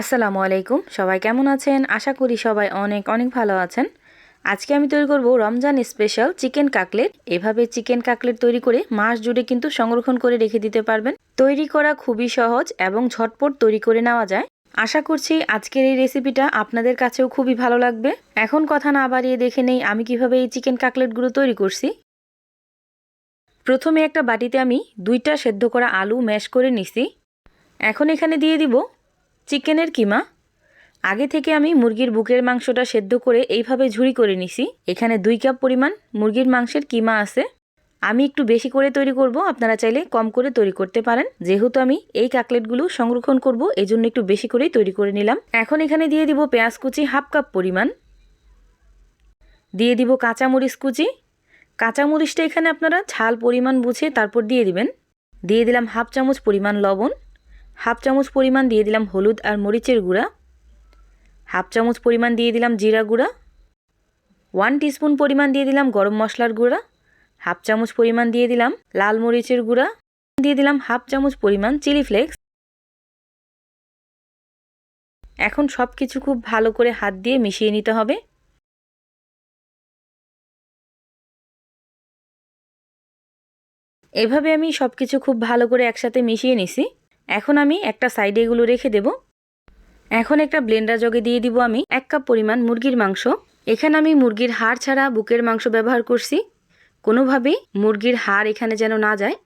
আসসালামু আলাইকুম। সবাই কেমন আছেন? আশা করি সবাই অনেক অনেক ভালো আছেন। আজকে আমি তৈরি করব রমজান স্পেশাল চিকেন কাকলেট এভাবে চিকেন কাকলেট তৈরি করে মাস জুড়ে কিন্তু সংরক্ষণ করে রেখে দিতে পারবেন। তৈরি করা খুবই সহজ এবং ঝটপট তৈরি করে নেওয়া যায়। আশা করছি আজকের এই রেসিপিটা আপনাদের কাছেও খুবই ভালো লাগবে। এখন কথা না বাড়িয়ে দেখে নেই আমি কীভাবে এই চিকেন কাকলেটগুলো তৈরি করছি। প্রথমে একটা বাটিতে আমি দুইটা সেদ্ধ করা আলু ম্যাশ করে নিছি। এখন এখানে দিয়ে দিব চিকেনের কিমা? আগে থেকে আমি মুরগির বুকের মাংসটা সেদ্ধ করে এইভাবে ঝুড়ি করে নিছি। এখানে দুই কাপ পরিমাণ মুরগির মাংসের কিমা আছে। আমি একটু বেশি করে তৈরি করব, আপনারা চাইলে কম করে তৈরি করতে পারেন। যেহেতু আমি এই কাকলেটগুলো সংরক্ষণ করব এই জন্য একটু বেশি করেই তৈরি করে নিলাম। এখন এখানে দিয়ে দিব পেঁয়াজ কুচি হাফ কাপ পরিমাণ। দিয়ে দিব কাঁচামরিচ কুচি। কাঁচামরিচটা এখানে আপনারা ঝাল পরিমাণ বুঝে তারপর দিয়ে দিবেন। দিয়ে দিলাম হাফ চামচ পরিমাণ লবণ। হাফ চামচ পরিমাণ দিয়ে দিলাম হলুদ আর মরিচের গুঁড়া। হাফ চামচ পরিমাণ দিয়ে দিলাম জিরা গুঁড়া। ওয়ান টিস্পুন পরিমাণ দিয়ে দিলাম গরম মশলার গুঁড়া। হাফ চামচ পরিমাণ দিয়ে দিলাম লাল মরিচের গুঁড়া। দিয়ে দিলাম হাফ চামচ পরিমাণ চিলি ফ্লেক্স। এখন সব কিছু খুব ভালো করে হাত দিয়ে মিশিয়ে নিতে হবে। এভাবে আমি সব কিছু খুব ভালো করে একসাথে মিশিয়ে নিছি। এখন আমি একটা সাইডে এগুলো রেখে দেব। এখন একটা ব্লেন্ডার জগে দিয়ে দিব আমি এক কাপ পরিমাণ মুরগির মাংস। এখানে আমি মুরগির হাড় ছাড়া বুকের মাংস ব্যবহার করছি। কোনোভাবেই মুরগির হাড় এখানে যেন না যায়।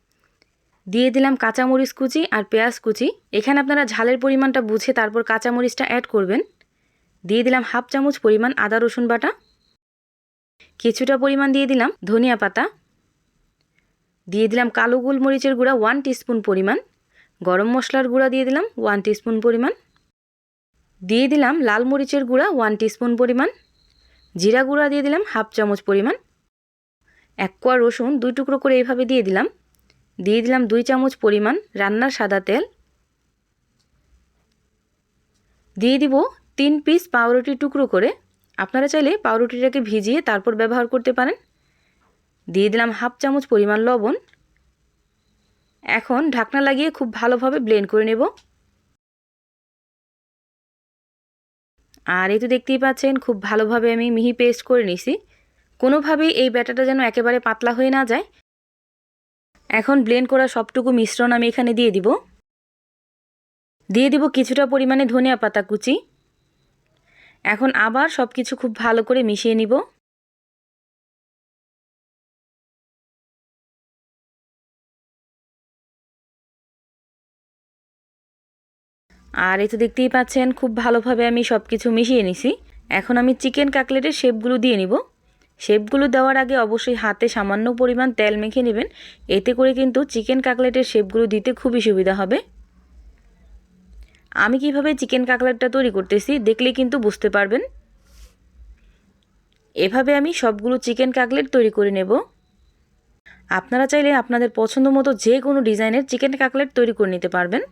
দিয়ে দিলাম কাঁচামরিচ কুচি আর পেঁয়াজ কুচি। এখানে আপনারা ঝালের পরিমাণটা বুঝে তারপর কাঁচামরিচটা অ্যাড করবেন। দিয়ে দিলাম হাফ চামচ পরিমাণ আদা রসুন বাটা। কিছুটা পরিমাণ দিয়ে দিলাম ধনিয়া পাতা। দিয়ে দিলাম কালো গোলমরিচের গুঁড়া ওয়ান টিস্পুন পরিমাণ। গরম মশলার গুঁড়া দিয়ে দিলাম ওয়ান টিস্পুন পরিমাণ। দিয়ে দিলাম লাল মরিচের গুঁড়া ওয়ান টিস্পুন পরিমাণ। জিরা গুঁড়া দিয়ে দিলাম হাফ চামচ পরিমাণ। এক কোয়া রসুন দুই টুকরো করে এইভাবে দিয়ে দিলাম। দিয়ে দিলাম দুই চামচ পরিমাণ রান্নার সাদা তেল। দিয়ে দিব তিন পিস পাউরুটি টুকরো করে। আপনারা চাইলে পাউরুটিটাকে ভিজিয়ে তারপর ব্যবহার করতে পারেন। দিয়ে দিলাম হাফ চামচ পরিমাণ লবণ। এখন ঢাকনা লাগিয়ে খুব ভালোভাবে ব্লেন্ড করে নেব। আর এই তো দেখতেই পাচ্ছেন, খুব ভালোভাবে আমি মিহি পেস্ট করে নিছি। কোনোভাবেই এই ব্যাটাটা যেন একেবারে পাতলা হয়ে না যায়। এখন ব্লেন্ড করা সবটুকু মিশ্রণ আমি এখানে দিয়ে দিব। দিয়ে দিব কিছুটা পরিমাণে ধনিয়া পাতা কুচি। এখন আবার সব কিছু খুব ভালো করে মিশিয়ে নিব। আর এই তো দেখতেই পাচ্ছেন, খুব ভালোভাবে আমি সব কিছু মিশিয়ে নিছি। এখন আমি চিকেন কাকলেটের শেপগুলো দিয়ে নিব। শেপগুলো দেওয়ার আগে অবশ্যই হাতে সামান্য পরিমাণ তেল মেখে নেবেন। এতে করে কিন্তু চিকেন কাকলেটের শেপগুলো দিতে খুবই সুবিধা হবে। আমি কীভাবে চিকেন কাকলেটটা তৈরি করতেছি দেখলে কিন্তু বুঝতে পারবেন। এভাবে আমি সবগুলো চিকেন কাকলেট তৈরি করে নেব। আপনারা চাইলে আপনাদের পছন্দ মতো যে কোনো ডিজাইনের চিকেন কাকলেট তৈরি করে নিতে পারবেন।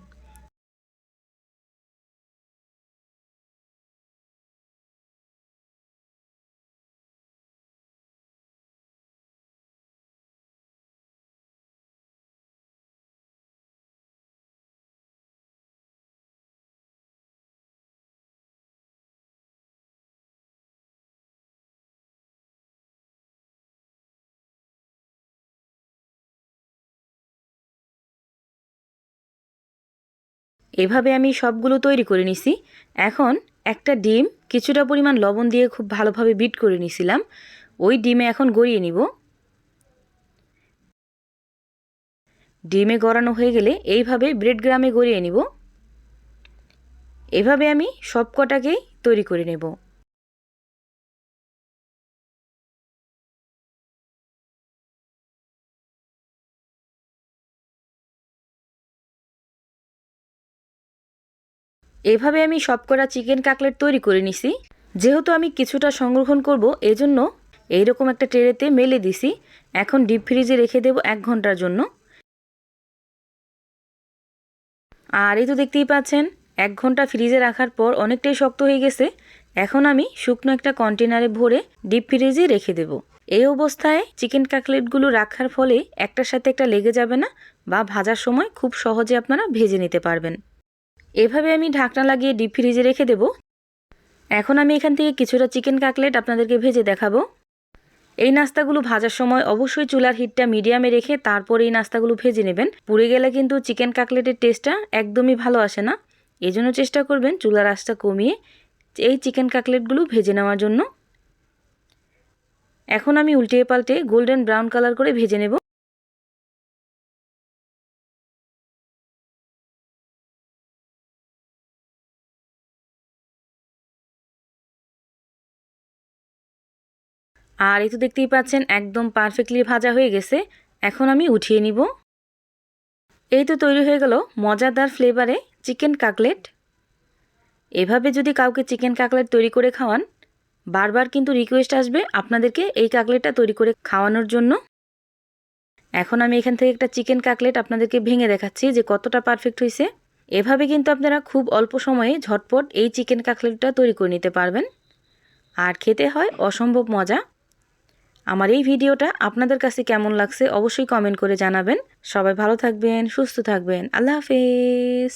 এভাবে আমি সবগুলো তৈরি করে নিছি। এখন একটা ডিম কিছুটা পরিমাণ লবণ দিয়ে খুব ভালোভাবে বিট করে নিছিলাম। ওই ডিমে এখন গড়িয়ে নিব। ডিমে গড়ানো হয়ে গেলে এইভাবে ব্রেড গ্রামে গড়িয়ে নিব। এভাবে আমি সব কটাকেই তৈরি করে নেব। এভাবে আমি সবকটা চিকেন কাকলেট তৈরি করে নিছি। যেহেতু আমি কিছুটা সংরক্ষণ করব, এজন্য এইরকম একটা ট্রেতে মেলে দিছি। এখন ডিপ ফ্রিজে রেখে দেব এক ঘণ্টার জন্য। আর এই তো দেখতেই পাচ্ছেন, এক ঘণ্টা ফ্রিজে রাখার পর অনেকটাই শক্ত হয়ে গেছে। এখন আমি শুকনো একটা কন্টেনারে ভরে ডিপ ফ্রিজে রেখে দেব। এই অবস্থায় চিকেন কাকলেটগুলো রাখার ফলে একটার সাথে একটা লেগে যাবে না বা ভাজার সময় খুব সহজে আপনারা ভেজে নিতে পারবেন। এভাবে আমি ঢাকনা লাগিয়ে ডিপ ফ্রিজে রেখে দেব। এখন আমি এখান থেকে কিছুটা চিকেন কাকলেট আপনাদেরকে ভেজে দেখাবো। এই নাস্তাগুলো ভাজার সময় অবশ্যই চুলার হিটটা মিডিয়ামে রেখে তারপর এই নাস্তাগুলো ভেজে নেবেন। পুড়ে গেলে কিন্তু চিকেন কাকলেটের টেস্টটা একদমই ভালো আসে না। এই জন্য চেষ্টা করবেন চুলার আঁচটা কমিয়ে এই চিকেন কাকলেটগুলো ভেজে নেওয়ার জন্য। এখন আমি উল্টিয়ে পাল্টে গোল্ডেন ব্রাউন কালার করে ভেজে নেব। আর এই তো দেখতেই পাচ্ছেন, একদম পারফেক্টলি ভাজা হয়ে গেছে। এখন আমি উঠিয়ে নিব। এই তো তৈরি হয়ে গেল মজাদার ফ্লেভারে চিকেন কাকলেট এভাবে যদি কাউকে চিকেন কাকলেট তৈরি করে খাওয়ান, বারবার কিন্তু রিকোয়েস্ট আসবে আপনাদেরকে এই কাকলেটটা তৈরি করে খাওয়ানোর জন্য। এখন আমি এখান থেকে একটা চিকেন কাকলেট আপনাদেরকে ভেঙে দেখাচ্ছি যে কতটা পারফেক্ট হয়েছে। এভাবে কিন্তু আপনারা খুব অল্প সময়ে ঝটপট এই চিকেন কাকলেটটা তৈরি করে নিতে পারবেন। আর খেতে হয় অসম্ভব মজা। আমার এই ভিডিওটা আপনাদের কাছে কেমন লাগছে অবশ্যই কমেন্ট করে জানাবেন। সবাই ভালো থাকবেন, সুস্থ থাকবেন। আল্লাহ হাফেজ।